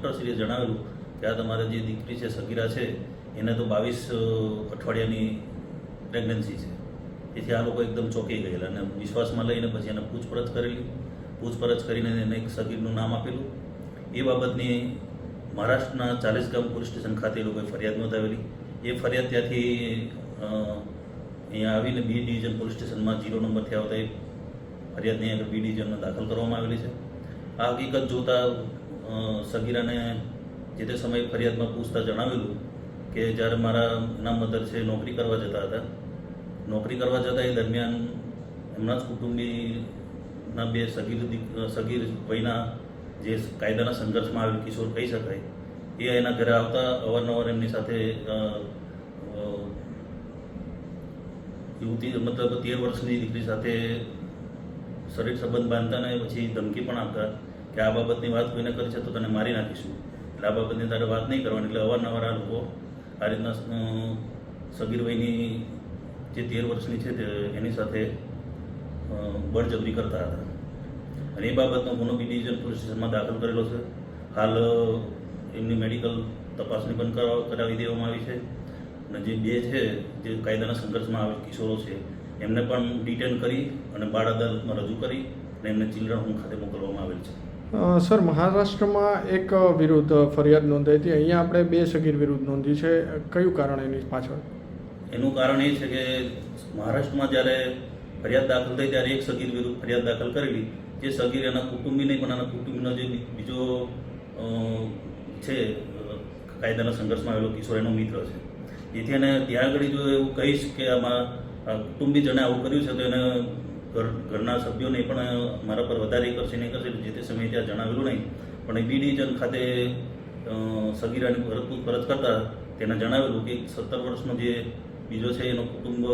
જણાવેલું કે આ તમારે જે દીકરી છે, સગીરા છે, એને તો બાવીસ અઠવાડિયાની પ્રેગ્નન્સી છે. તેથી આ લોકો એકદમ ચોંકી ગયેલા અને વિશ્વાસમાં લઈને પછી એને પૂછપરછ કરેલી. પૂછપરછ કરીને એને એક સગીરનું નામ આપેલું. એ બાબતની મહારાષ્ટ્રના ચાલીસ ગામ પોલીસ સ્ટેશન ખાતે એ લોકોએ ફરિયાદ નોંધાવેલી. એ ફરિયાદ ત્યાંથી અહીંયા આવીને બી ડિવિઝન પોલીસ સ્ટેશનમાં જીરો નંબરથી આવતા એ ફરિયાદની આગળ બી ડિવિઝનમાં દાખલ કરવામાં આવેલી છે. આ હકીકત જોતા સગીરાને જે તે સમયે ફરિયાદમાં પૂછતા જણાવેલું કે જ્યારે મારા એના મધર છે નોકરી કરવા જતા હતા. નોકરી કરવા જતા એ દરમિયાન એમના જ કુટુંબીના બે સગીર સગીર વયના જે કાયદાના સંઘર્ષમાં આવેલ કિશોર કહી શકાય, એ એના ઘરે આવતા અવારનવાર એમની સાથે યુવતી મતલબ તેર વર્ષની દીકરી સાથે શરીર સંબંધ બાંધતા ને પછી ધમકી પણ આપતા. કે આ બાબતની વાત કોઈને કરી છે તો તને મારી નાખીશું. એટલે આ બાબતની તારે વાત નહીં કરવાની, એટલે અવારનવાર આ લોકો આ રીતના સગીર વયની જે તેર વર્ષની છે તે એની સાથે બળજબરી કરતા હતા. અને એ બાબતનો ગુનો બી ડિવિઝન પોલીસ દાખલ કરેલો છે. હાલ એમની મેડિકલ તપાસણી પણ કરાવી દેવામાં આવી છે. અને જે બે છે, જે કાયદાના સંઘર્ષમાં આવેલ કિશોરો છે એમને પણ ડિટેન કરી અને બાળ અદાલતમાં રજૂ કરી અને એમને ચિલ્ડ્રન હોમ ખાતે મોકલવામાં આવેલ છે. સર મહારાષ્ટ્રમાં એક વિરુદ્ધ ફરિયાદ નોંધાઈ હતી. અહીંયા આપણે બે સગીર વિરુદ્ધ નોંધી છે. કયું કારણ એની પાછળ? એનું કારણ એ છે કે મહારાષ્ટ્રમાં જ્યારે ફરિયાદ દાખલ થઈ ત્યારે એક સગીર વિરુદ્ધ ફરિયાદ દાખલ કરેલી. જે સગીર એના કુટુંબી નહીં પણ એના કુટુંબીનો જે બીજો છે કાયદાના સંઘર્ષમાં આવેલો કિશોર એનો મિત્ર છે. જેથી એને ત્યાં આગળ જો એવું કહીશ કે આમાં આ કુટુંબી જણે આવું કર્યું છે તો એને ઘર, ઘરના સભ્યોને પણ મારા પર વધારે કરશે નહીં કરશે જે તે સમયે ત્યાં જણાવેલું નહીં. પણ એ બી ખાતે સગીરાની ભરત પૂછપરછ કરતા તેને જણાવેલું કે સત્તર વર્ષનો જે બીજો છે એનો કુટુંબ